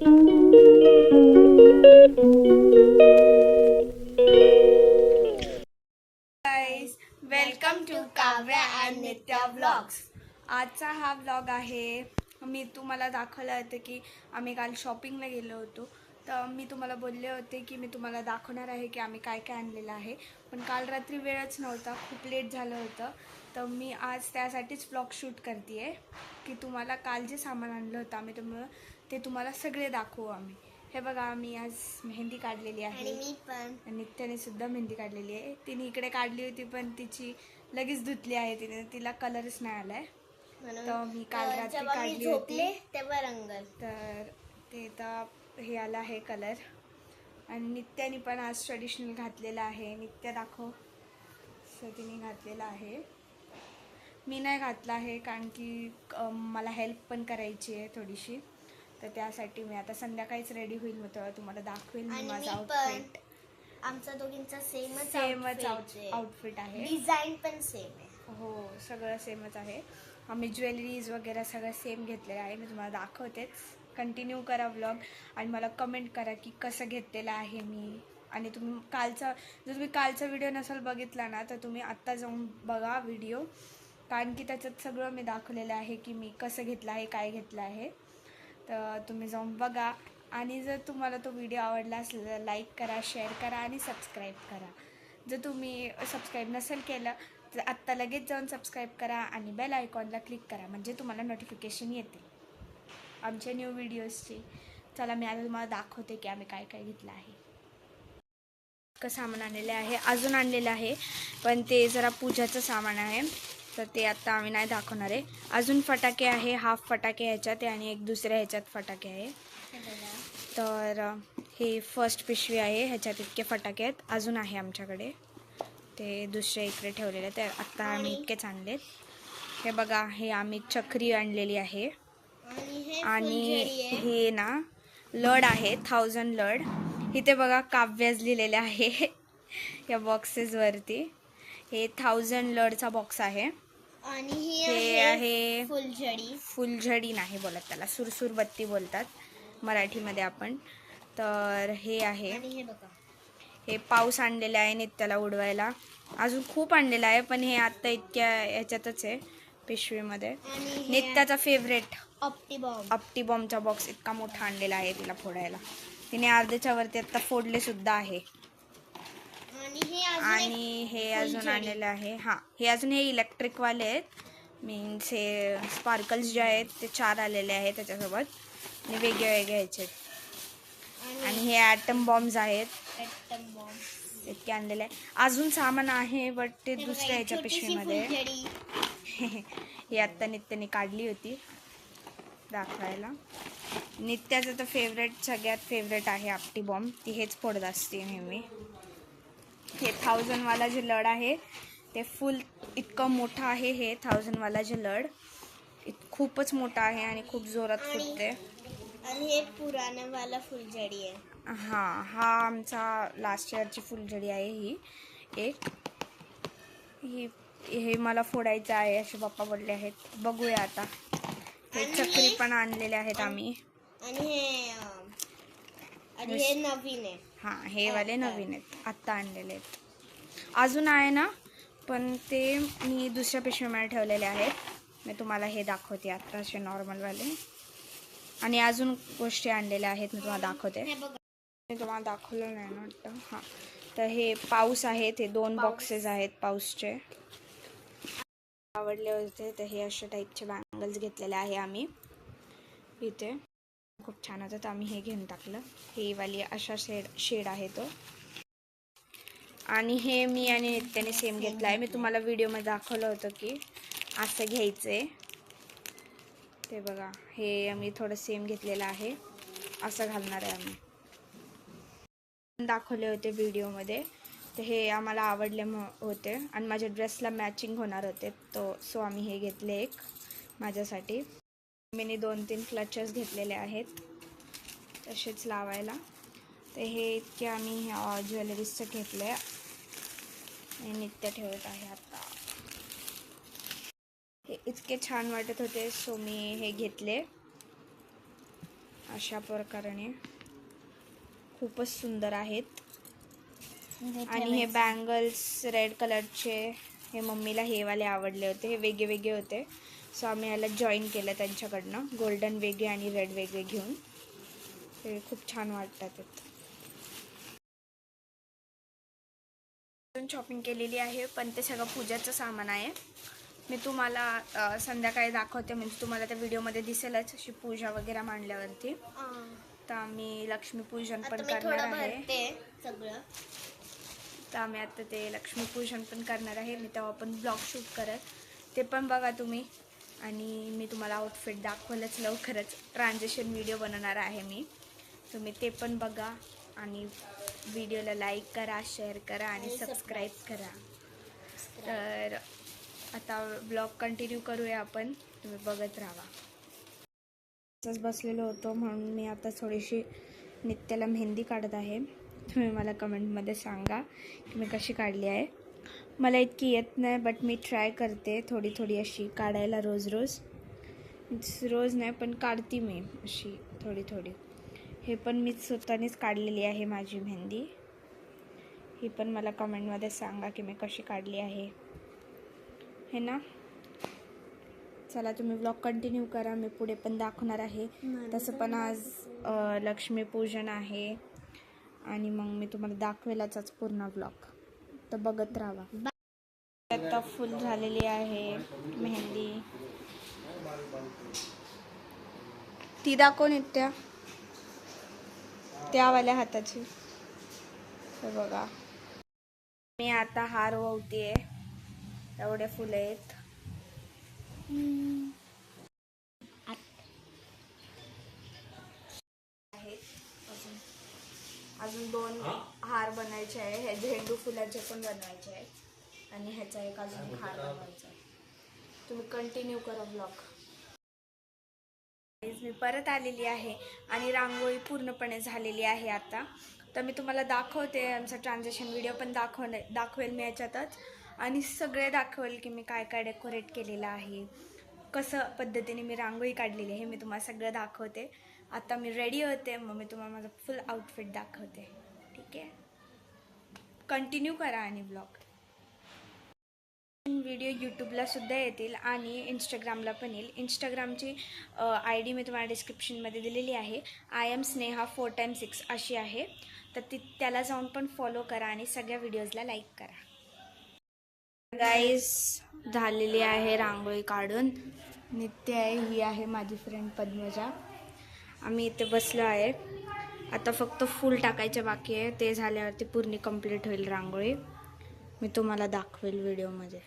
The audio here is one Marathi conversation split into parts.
Welcome to Kavya and Nitya blogs आजचा हा ब्लॉग आहे. मी तुम्हाला दाखवलं होतं की आम्ही काल शॉपिंगला गेलो होतो. तर मी तुम्हाला बोलले होते की मी तुम्हाला दाखवणार आहे की आम्ही काय काय आणलेलं आहे. पण काल रात्री वेळच नव्हता. खूप लेट झालं होतं. तर मी आज त्यासाठीच ब्लॉग शूट करते आहे की तुम्हाला काल जे सामान आणलं होतं आम्ही तुम्हाला ते तुम्हाला सगळे दाखवू आम्ही. हे बघा आम्ही आज मेहंदी काढलेली आहे. आणि नित्याने सुद्धा मेहंदी काढलेली आहे. तिने इकडे काढली होती पण तिची लगेच धुतली आहे तिने. तिला कलरच नाही आलाय. तर मी काल तर रात्री काढली होती. तेव्हा रंगल. तर ते तर हे आलं आहे कलर आणि नित्याने पण आज ट्रेडिशनल घातलेलं आहे. नित्य दाखव. असं तिने घातलेलं आहे. मी नाही घातलं आहे कारण की मला हेल्प पण करायची आहे थोडीशी. तर त्यासाठी मी आता संध्याकाळीच रेडी होईल मग तेव्हा तुम्हाला दाखवेल मी आणि माझा मी आउटफिट आमचा दोघींचा सेमच सेमच आउटफिट आहे. डिझाईन पण सेम आहे. हो सगळं सेमच आहे. आम्ही ज्वेलरीज वगैरे सगळं सेम घेतलेलं आहे. मी तुम्हाला दाखवतेच कंटिन्यू करा व्लॉग आणि मला कमेंट करा की कसं घेतलेलं आहे मी. आणि तुम्ही कालचा जर तुम्ही कालचा व्हिडिओ नसाल बघितला ना तर तुम्ही आत्ता जाऊन बघा व्हिडिओ कारण की त्याच्यात सगळं मी दाखवलेलं आहे की मी कसं घेतलं आहे काय घेतलं आहे. तर तुम्ही जाऊन बघा. आणि जर तुम्हाला तो व्हिडिओ आवडला असेल तर लाईक करा शेअर करा आणि सबस्क्राईब करा. जर तुम्ही सबस्क्राईब नसेल केलं तर आत्ता लगेच जाऊन सबस्क्राईब करा आणि बेल आयकॉनला क्लिक करा म्हणजे तुम्हाला नोटिफिकेशन येते आमच्या न्यू व्हिडिओजची. चला मी आता तुम्हाला दाखवते की आम्ही काय काय घेतलं आहे. इतकं सामान आणलेलं आहे अजून आणलेलं आहे. पण ते जरा पूजाचं सामान आहे. तर ते आत्ता आम्ही नाही दाखवणार आहे. अजून फटाके आहे हाफ फटाके ह्याच्यात आणि एक दुसऱ्या ह्याच्यात फटाके आहे. तर हे फर्स्ट पिशवी आहे ह्याच्यात इतके फटाके आहेत. अजून आहे आमच्याकडे. ते दुसरे इकडे ठेवलेले आहेत. ते आत्ता आम्ही इतकेच आणलेत. हे बघा हे आम्ही चक्री आणलेली आहे. आणि हे हे ना लड आहे थाउजंड लड. इथे बघा काव्याज लिहिलेले आहे. या बॉक्सेसवरती हे थाउजंड लडचा बॉक्स आहे. आणि ही आहे फुलझडी. फुलझडी नाही बोलत त्याला सुरसुर बत्ती बोलतात मराठीमध्ये आपण. तर हे आहे. हे हे पाऊस आणलेला आहे नित्याला उडवायला. अजून खूप आणलेलं आहे पण हे आत्ता इतक्या याच्यातच आहे पिशवीमध्ये. नित्याचा फेवरेट ऑप्टिबॉम्ब ऑप्टी बॉम्बचा बॉक्स इतका मोठा आणलेला आहे तिला फोडायला. तिने अर्ध्याच्या वरती आता फोडले सुद्धा आहे. आणि हे अजून. आणलेलं आहे. हां हे अजून हे इलेक्ट्रिकवाले आहेत. मीन्स हे स्पार्कल्स जे आहेत ते चार आलेले आहेत त्याच्यासोबत. आणि वेगळे वेगळे ह्याचे आहेत. आणि हे ॲटम बॉम्ब्स आहेत. इतके आणलेले आहे अजून सामान आहे बट ते हे दुसऱ्या ह्याच्या पिशवीमध्ये. ही आत्ता नित्याने काढली होती. दाखवायला. नित्याचं तर फेवरेट सगळ्यात फेवरेट आहे आपटी बॉम्ब ती हेच फोडत असते नेहमी. हे थाउजंडवाला जे लड आहे ते फुल इतकं मोठं आहे हे थाउजंडवाला जे लड. इत खूपच मोठं आहे आणि खूप जोरात फुटते. आणि हे पुराणावाला फुलझडी आहे. हां हा आमचा लास्ट इयरची फुलझडी आहे ही. एक. ही हे मला फोडायचं आहे असे पप्पा बोलले आहेत. बघूया आता. हे चक्री पण आणलेले आहेत आम्ही. हे आणि हे नवीन आहे. हां हे वाले नवीन आहेत. आत्ता आणलेले आहेत. अजून आहे ना पण ते मी दुसऱ्या पिशवीमध्ये ठेवलेले आहेत. मी तुम्हाला हे दाखवते आत्ता असे नॉर्मलवाले आणि अजून गोष्टी आणलेल्या आहेत मी तुम्हाला दाखवते. मी तुम्हाला दाखवलं नाही ना वाटतं. हां. तर हे पाऊस आहेत हे दोन बॉक्सेस आहेत पाऊसचे. आवडले होते तर हे अशा टाईपचे बँगल्स घेतलेले आहे आम्ही. इथे. खूप छान होतं. तर आम्ही हे घेऊन टाकलं. हे वाली अशा शेड शेड आहे तो. आणि हे मी आणि नित्याने सेम घेतलं आहे. मी तुम्हाला व्हिडिओमध्ये दाखवलं होतं की असं घ्यायचं आहे ते बघा हे आम्ही थोडं सेम घेतलेलं आहे. असं घालणार आहे आम्ही. दाखवले होते व्हिडिओमध्ये. तर हे आम्हाला आवडले म- होते. आणि माझ्या ड्रेसला मॅचिंग होणार होते. तो सो आम्ही हे घेतले एक माझ्यासाठी. मी दोन तीन क्लचेस घेतलेले आहेत. तसेच लावायला. तर हे इतके आम्ही ज्वेलरीजचं घेतले. आणि नित्य ठेवत आहे आता. हे इतके छान वाटत होते सो मी हे घेतले. अशा प्रकारे खूपच सुंदर आहेत. आणि हे बँगल्स रेड कलरचे हे मम्मीला हे वाले आवडले होते. हे वेगळे वेगळे होते. सो आम्ही याला जॉईन केलं त्यांच्याकडनं. गोल्डन वेगळे आणि रेड वेगळे घेऊन. ते खूप छान वाटतात शॉपिंग केलेली आहे पण ते सगळं पूजाचं सामान आहे. मी तुम्हाला संध्याकाळी दाखवते. म्हणजे तुम्हाला त्या व्हिडिओमध्ये दिसेलच अशी पूजा वगैरे मांडल्यावरती. तर आम्ही लक्ष्मीपूजन पण करणार आहे. सगळं. तर आम्ही आता ते लक्ष्मीपूजन पण करणार आहे. मी तेव्हा पण ब्लॉग शूट करत. ते पण बघा तुम्ही. आणि मी तुम्हाला आउटफिट दाखवलंच लवकरच. ट्रान्झेक्शन व्हिडिओ बनवणार आहे मी. तुम्ही ते पण बघा आणि व्हिडिओला लाईक करा शेअर करा आणि सबस्क्राईब करा. तर आता ब्लॉग कंटिन्यू करूया आपण. तुम्ही बघत राहा. असंच बसलेलो होतो म्हणून मी आता थोडीशी नित्याला मेहंदी काढत आहे. तुम्ही मला कमेंटमध्ये सांगा की मी कशी काढली आहे. मला इतकी येत नाही बट मी ट्राय करते थोडी थोडी अशी काढायला रोज रोज. रोज नाही पण काढते मी अशी थोडी थोडी. हे पण मी स्वतःनेच काढलेली आहे माझी मेहंदी. ही पण मला कमेंटमध्ये सांगा की मी कशी काढली आहे. हे ना? चला तुम्ही ब्लॉग कंटिन्यू करा. मी पुढे पण दाखवणार आहे. तसं पण आज लक्ष्मीपूजन आहे. आणि मग मी तुम्हाला दाखवेलच पूर्ण ब्लॉग तर बघत राहा. आता फुल झालेली आहे मेहंदी. ती दाखवून त्या त्यावाल्या हाताची. हे बघा. मी आता हार ववतीये एवढे फुलं आहेत. अजून अजून दोन हार बनायचे आहे. हे झेंडू फुलाचे पण बनवायचे आहेत. आणि ह्याचा एक अजून हार बनवायचा तुम्ही कंटिन्यू करा ब्लॉग मी परत आलेली आहे आणि रांगोळी पूर्णपणे झालेली आहे आता. तर मी तुम्हाला दाखवते आमचा ट्रान्झॅक्शन व्हिडिओ पण दाखवण दाखवेल मी याच्यातच. आणि सगळे दाखवेल की मी काय काय डेकोरेट केलेलं आहे. कसं पद्धतीने मी रांगोळी काढलेली आहे हे मी तुम्हाला सगळं दाखवते. आता मी रेडी होते मग मी तुम्हाला माझं फुल आउटफिट दाखवते. ठीक आहे? कंटिन्यू करा आणि ब्लॉग व्हिडिओ यूट्यूबला सुद्धा येतील आणि इंस्टाग्रामला पण येईल. इंस्टाग्रामची आय डी मी तुम्हाला डिस्क्रिप्शनमध्ये दिलेली आहे. I am Sneha four time six अशी आहे. तर ती त्याला जाऊन पण फॉलो करा आणि सगळ्या व्हिडिओजला लाईक करा. गाईज झालेली आहे रांगोळी काढून. नित्य आहे ही आहे माझी फ्रेंड पद्मजा. आम्ही इथे बसलो आहे. आता फक्त फूल टाकायचे बाकी आहे. ते झाल्यावरती पूर्ण कंप्लीट होईल रांगोळी. मी तुम्हाला दाखवेल व्हिडिओमध्ये.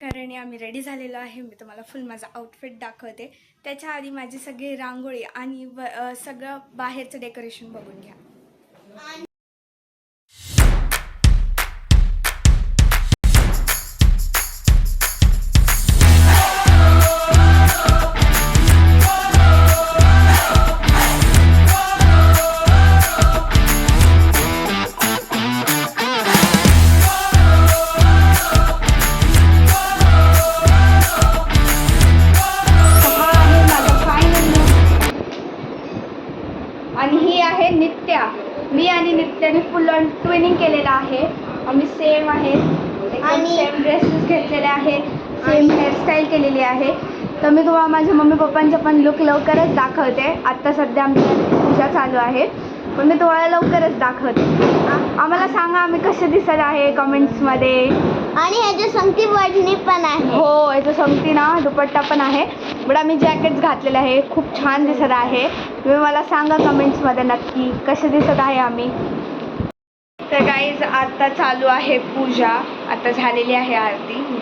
कारण आम्ही रेडी झालेलो आहे. मी तुम्हाला फुल माझा आउटफिट दाखवते. त्याच्या आधी माझी सगळी रांगोळी आणि सगळं बाहेरचं डेकोरेशन बघून घ्या. आहे. सेम हेअरस्टाईल केलेली आहे. तर मी तुम्हाला माझ्या मम्मी पप्पांचे पण लुक लवकरच दाखवते. आत्ता सध्या आमची पूजा चालू आहे. पण मी तुम्हाला लवकरच दाखवते. आम्हाला सांगा आम्ही कसे दिसत आहे कमेंट्समध्ये आणि ह्याची संगती वडणी पण आहे. हो याचं संगती ना दुपट्टा पण आहे. बट आम्ही जॅकेट घातलेलं आहे. खूप छान दिसत आहे. तुम्ही मला सांगा कमेंट्समध्ये नक्की कसे दिसत आहे आम्ही. तर काहीच आता चालू आहे पूजा. आता झालेली आहे आरती.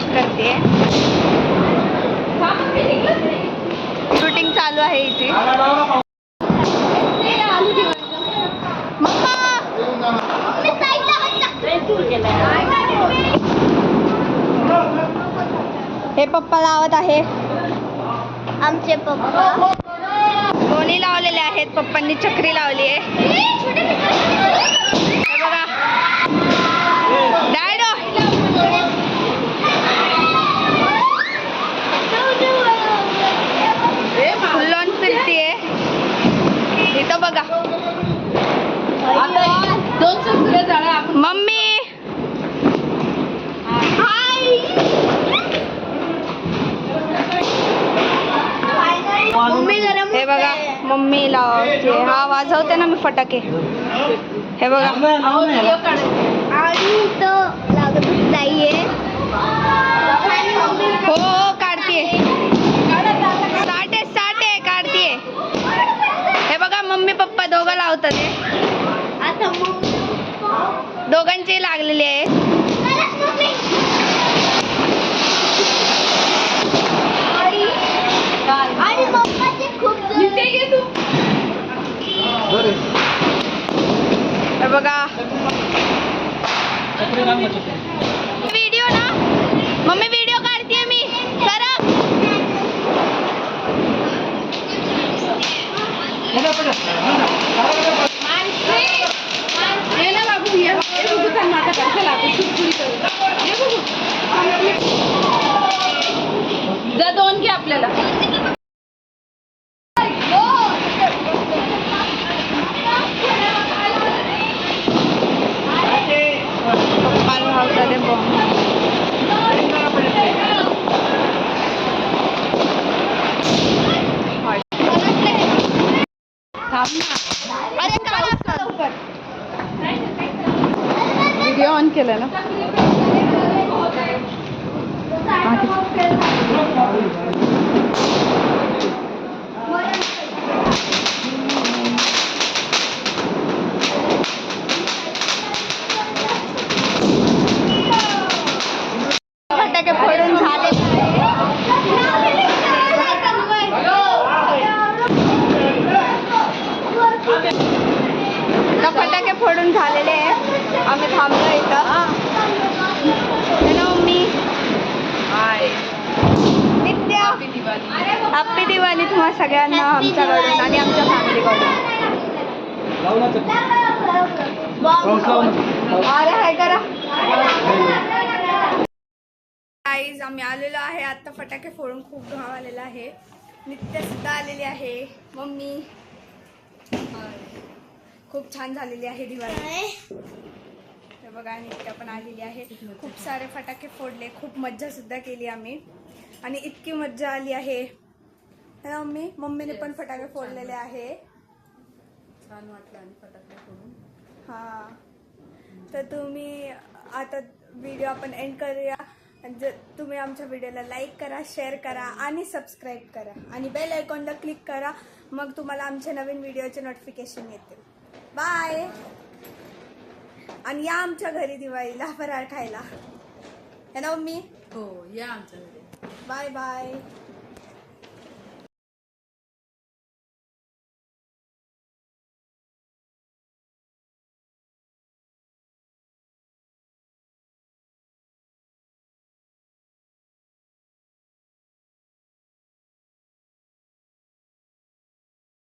पोस्ट करते. शूटिंग चालू आहे इथे. हे पप्पा लावत आहे. आमचे पप्पा. दोन्ही लावलेले आहेत पप्पांनी चक्री लावली आहे. फटाके हे बघा. आणि तो लागतच नाहीये हो हो काढतीये. साठे साठे काढतीये. हे बघा मम्मी पप्पा दोघं लावतात हे. आता दोघांची लागलेली आहे. आणि पप्पाचे खूप हे बघा व्हिडिओ ना? मम्मी व्हिडिओ काढते मी. सरा जा दोन घे आपल्याला पप्पा लावतात हे बॉम्ब थांब ना. अरे काढा. व्हिडिओ ऑन केला ना फटाके फोडून झाले आता फटाके फोडून झालेले आहे आम्ही थांबलो इथं hello mummy Nitya happy Diwali तुम्हा सगळ्यांना आमच्याकडून आणि आमच्या फॅमिलीकडून अरे हाय करा. आईज आम्ही आलेलो आहे. आता फटाके फोडून खूप घाम आलेला आहे. नित्य सुद्धा आलेली आहे. मम्मी. खूप छान झालेली आहे दिवाळी. बघा नित्या पण आलेली आहे. खूप सारे फटाके फोडले. खूप मज्जा सुद्धा केली आम्ही. आणि इतकी मज्जा आली आहे. ना मम्मी मम्मीने पण फटाके फोडलेले आहे छान वाटलं आणि फटाके फोडून. हा. तर तुम्ही आता व्हिडिओ आपण एंड करूया. आणि जर तुम्ही आमच्या व्हिडिओला लाईक करा शेअर करा आणि सबस्क्राईब करा. आणि बेल आयकॉनला क्लिक करा. मग तुम्हाला आमच्या नवीन व्हिडिओचे नोटिफिकेशन येतील. बाय आणि या आमच्या घरी दिवाळीला फराळ खायला है ना मम्मी? हो या आमच्या घरी. Bye bye